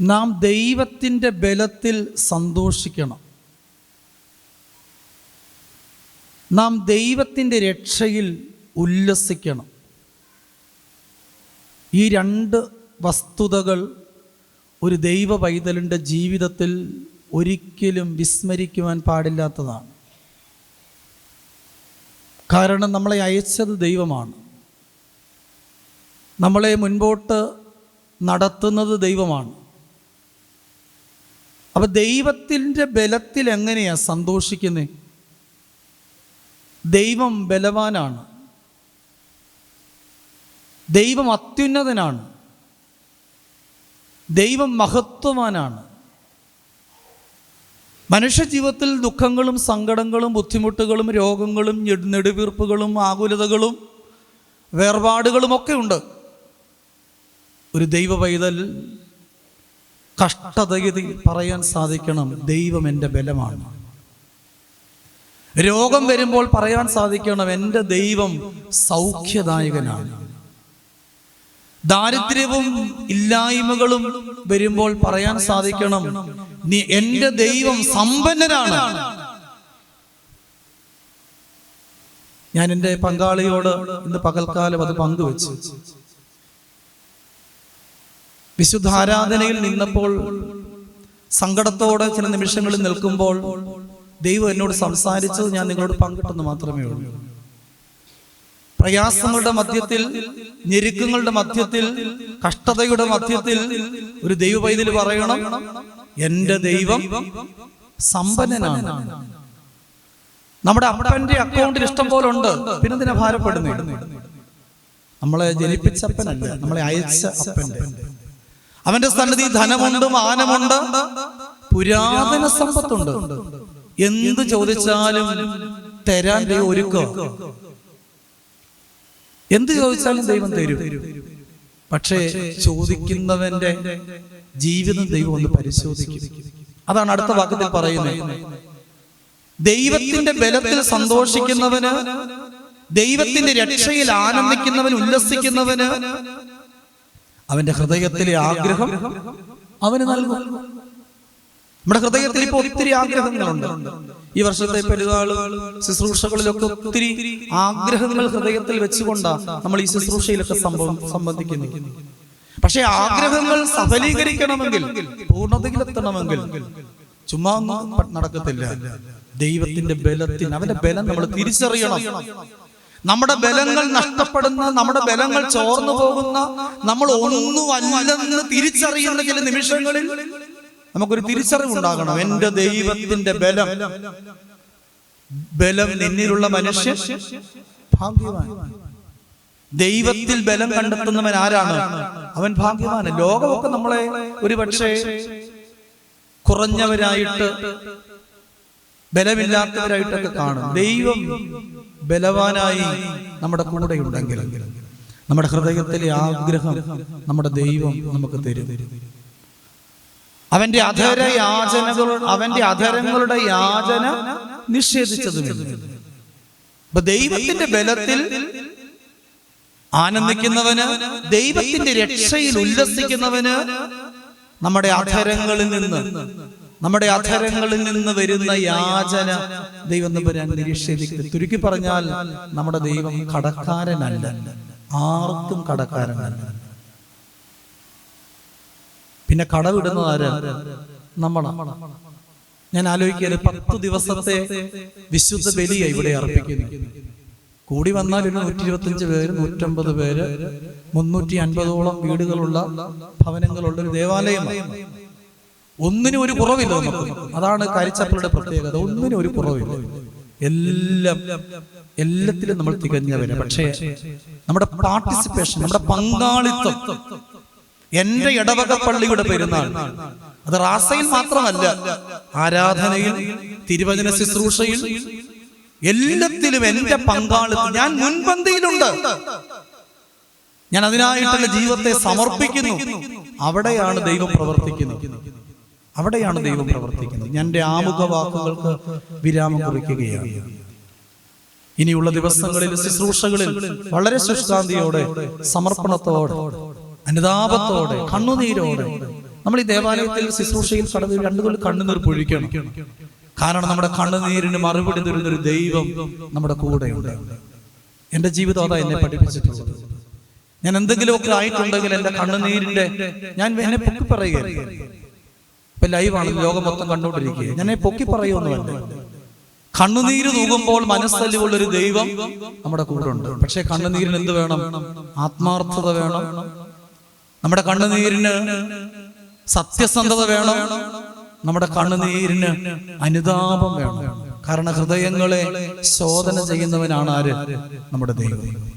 നാം ദൈവത്തിന്റെ ബലത്തിൽ സന്തോഷിക്കണം. നാം ദൈവത്തിന്റെ രക്ഷയിൽ ഉല്ലസിക്കണം. ഈ രണ്ട് വസ്തുതകൾ ഒരു ദൈവ പൈതലിന്റെ ജീവിതത്തിൽ ഒരിക്കലും വിസ്മരിക്കുവാൻ പാടില്ലാത്തതാണ്. കാരണം നമ്മളെ അയച്ചത് ദൈവമാണ്. നമ്മളെ മുൻപോട്ട് നടത്തുന്നത് ദൈവമാണ്. അപ്പൊ ദൈവത്തിന്റെ ബലത്തിൽ എങ്ങനെയാ സന്തോഷിക്കുന്നത് ദൈവം ബലവാനാണ്. ദൈവം അത്യുന്നതനാണ്. ദൈവം മഹത്വവാനാണ്. മനുഷ്യജീവിതത്തിൽ ദുഃഖങ്ങളും സങ്കടങ്ങളും ബുദ്ധിമുട്ടുകളും രോഗങ്ങളും നെടുവീർപ്പുകളും ആകുലതകളും വേർപാടുകളുമൊക്കെ ഉണ്ട്. ഒരു ദൈവ പൈതൽ കഷ്ടതയിൽ പറയാൻ സാധിക്കണം. ദൈവം എന്റെ ബലമാണ്. രോഗം വരുമ്പോൾ പറയാൻ സാധിക്കണം എന്റെ ദൈവം സൗഖ്യദായകനാണ്. ദാരിദ്ര്യവും ഇല്ലായ്മകളും വരുമ്പോൾ പറയാൻ സാധിക്കണം നീ എന്റെ ദൈവം സമ്പന്നനാണ്. ഞാൻ എന്റെ പങ്കാളിയോട് ഇന്ന് പകൽക്കാലം അത് പങ്കുവെച്ചു. വിശുദ്ധ ആരാധനയിൽ നിന്നപ്പോൾ സങ്കടത്തോടെ ചില നിമിഷങ്ങളിൽ നിൽക്കുമ്പോൾ ദൈവം എന്നോട് സംസാരിച്ചത് ഞാൻ നിങ്ങളോട് പങ്കിട്ടെന്ന് മാത്രമേ ഉള്ളൂ. പ്രയാസങ്ങളുടെ മധ്യത്തിൽ ഞെരുക്കങ്ങളുടെ മധ്യത്തിൽ കഷ്ടതയുടെ മധ്യത്തിൽ ഒരു ദൈവ പൈതൽ പറയണം എന്റെ ദൈവം സമ്പന്നനാണ്. നമ്മുടെ അപ്പന്റെ അക്കൗണ്ടിൽ ഇഷ്ടം പോലെ ഉണ്ട്. പിന്നെ ഇതിനെ ഭാരപ്പെടുന്നു? നമ്മളെ ജനിപ്പിച്ച അപ്പനല്ല നമ്മളെ അയച്ച അപ്പന്റെ അവന്റെ സന്നിധി ധനമുണ്ട് മാനമുണ്ട്. പുരാതന സമ്പത്തുണ്ട്. എന്ത് ചോദിച്ചാലും തരാൻ ദൈവം ഒരുക്കോ? എന്ത് ചോദിച്ചാലും ദൈവം തരും. പക്ഷേ ചോദിക്കുന്നവന്റെ ജീവിതം ദൈവം ഒന്ന് പരിശോധിക്കും. അതാണ് അടുത്ത വാക്കത്തിൽ പറയുന്നത്. ദൈവത്തിന്റെ ബലത്തിൽ സന്തോഷിക്കുന്നവന് ദൈവത്തിന്റെ രക്ഷയിൽ ആനന്ദിക്കുന്നവൻ ഉല്ലസിക്കുന്നവന് അവന്റെ ഹൃദയത്തിലെ ആഗ്രഹം അവന് നൽകും. നമ്മുടെ ഹൃദയത്തിൽ ഇപ്പൊ ഒത്തിരി ആഗ്രഹങ്ങളുണ്ട്. ഈ വർഷത്തെ പെരുന്നാൾ ശുശ്രൂഷകളിലൊക്കെ ഒത്തിരി ആഗ്രഹങ്ങൾ ഹൃദയത്തിൽ വെച്ചുകൊണ്ടാണ് നമ്മൾ ഈ ശുശ്രൂഷയിലൊക്കെ സംഭവം സംബന്ധിക്കുന്നത് പക്ഷെ ആഗ്രഹങ്ങൾ സഫലീകരിക്കണമെങ്കിൽ പൂർണതയിലെത്തണമെങ്കിൽ ചുമ്മാ നടക്കത്തില്ല. ദൈവത്തിന്റെ ബലത്തിന് അവന്റെ ബലം നമ്മൾ തിരിച്ചറിയണം. നമ്മുടെ ബലങ്ങൾ നഷ്ടപ്പെടുന്ന നമ്മുടെ ബലങ്ങൾ ചോർന്നു പോകുന്ന നമ്മൾ ഒന്നും അല്ലെന്ന് തിരിച്ചറിയുന്ന ചില നിമിഷങ്ങളിൽ നമുക്കൊരു തിരിച്ചറിവുണ്ടാകണം. എന്റെ ദൈവത്തിന്റെ ബലം. ബലം. നിന്നിലുള്ള മനുഷ്യൻ ഭാഗ്യവാൻ. ദൈവത്തിൽ ബലം കണ്ടെത്തുന്നവൻ ആരാണ്? അവൻ ഭാഗ്യവാന് ലോകമൊക്കെ നമ്മളെ ഒരു പക്ഷേ കുറഞ്ഞവരായിട്ട് ബലമില്ലാത്തവരായിട്ടൊക്കെ കാണും. ദൈവം ബലവാനായി നമ്മുടെ കൂടെ ഉണ്ടെങ്കിൽ നമ്മുടെ ഹൃദയത്തിലെ ആഗ്രഹം നമ്മുടെ ദൈവം നമുക്ക് തരും. അവന്റെ അധര യാചനകൾ അവന്റെ അധരങ്ങളുടെ യാചന നിഷേധിച്ചതുമില്ല. അപ്പൊ ദൈവത്തിന്റെ ബലത്തിൽ ആനന്ദിക്കുന്നവന് ദൈവത്തിന്റെ രക്ഷയിൽ ഉല്ലസിക്കുന്നവന് നമ്മുടെ അധരങ്ങളിൽ നിന്ന് നമ്മുടെ അധരങ്ങളിൽ നിന്ന് വരുന്ന യാചന ദൈവം തമ്പുരാൻ നിരീക്ഷേധിക്കുന്നു ചുരുക്കി പറഞ്ഞാൽ നമ്മുടെ ദൈവം കടക്കാരനല്ല. ആർക്കും കടക്കാരനല്ല. പിന്നെ കടവിടുന്നത് ആരാ? നമ്മളാണ് ഞാൻ ആലോചിക്കുന്നത് പത്ത് ദിവസത്തെ വിശുദ്ധ ബലിയ ഇവിടെ അർപ്പിക്കുന്നു കൂടി വന്നാൽ ഒരു നൂറ്റി ഇരുപത്തിയഞ്ച് പേര് നൂറ്റമ്പത് പേര് മുന്നൂറ്റി അൻപതോളം വീടുകളുള്ള ഭവനങ്ങളുള്ള ഒരു ദേവാലയമാണ്. ഒന്നിനും ഒരു കുറവില്ല നമുക്ക്. അതാണ് കരിച്ചപ്പളുടെ പ്രത്യേകത. ഒന്നിനും ഒരു കുറവില്ല. എല്ലാം എല്ലാത്തിലും നമ്മൾ തികഞ്ഞവരെ. പക്ഷേ നമ്മുടെ പാർട്ടിസിപ്പേഷൻ നമ്മുടെ പങ്കാളിത്തം എന്റെ ഇടവക പള്ളിയുടെ പെരുന്നാൾ അത് റാസയിൽ മാത്രമല്ല ആരാധനയിൽ തിരുവചന ശുശ്രൂഷയിൽ എല്ലാത്തിലും എന്റെ പങ്കാളിത്തം. ഞാൻ മുൻപന്തിയിലുണ്ട്. ഞാൻ അതിനായിട്ടുള്ള ജീവിതത്തെ സമർപ്പിക്കുന്നു. അവിടെയാണ് ദൈവം പ്രവർത്തിക്കുന്നത്. അവിടെയാണ് ദൈവം പ്രവർത്തിക്കുന്നത്. ഞാൻ എന്റെ ആമുഖ വാക്കുകൾക്ക് വിരാമം കുറിക്കുകയാണ്. ഇനിയുള്ള ദിവസങ്ങളിൽ ശുശ്രൂഷകളിൽ വളരെ ശുഷ്കാന്തിയോടെ സമർപ്പണത്തോടെ അനുതാപത്തോടെ കണ്ണുനീരോടെ നമ്മൾ ഈ ദേവാലയത്തിൽ ശുശ്രൂഷയിൽ കടന്ന് രണ്ടു തുള്ളി കണ്ണുനീർ പൊഴിക്കണം. കാരണം നമ്മുടെ കണ്ണുനീരിന് മറുപടി തരുന്ന ഒരു ദൈവം നമ്മുടെ കൂടെയുണ്ട് എന്റെ ജീവിതം അതാ എന്നെ പഠിപ്പിച്ചിട്ടുള്ളത്. ഞാൻ എന്തെങ്കിലുമൊക്കെ ആയിട്ടുണ്ടെങ്കിൽ എന്റെ കണ്ണുനീരിന്റെ ഞാൻ എന്നെ പൊക്കി പറയുകയാണ് ഇപ്പൊ ലൈവാണ് ലോകം മൊത്തം കണ്ടുകൊണ്ടിരിക്കുക ഞാൻ പൊക്കി പറയുന്നു കണ്ണുനീര് തൂകുമ്പോൾ മനസ്സല്ലുള്ള ഒരു ദൈവം നമ്മുടെ കൂടെ ഉണ്ട്. പക്ഷെ കണ്ണുനീരിന് എന്ത് വേണം? ആത്മാർത്ഥത വേണം. നമ്മുടെ കണ്ണുനീരിന് സത്യസന്ധത വേണം. നമ്മുടെ കണ്ണുനീരിന് അനുതാപം വേണം. കാരണം ഹൃദയങ്ങളെ ശോധന ചെയ്യുന്നവനാണ് ആര്? നമ്മുടെ ദൈവം.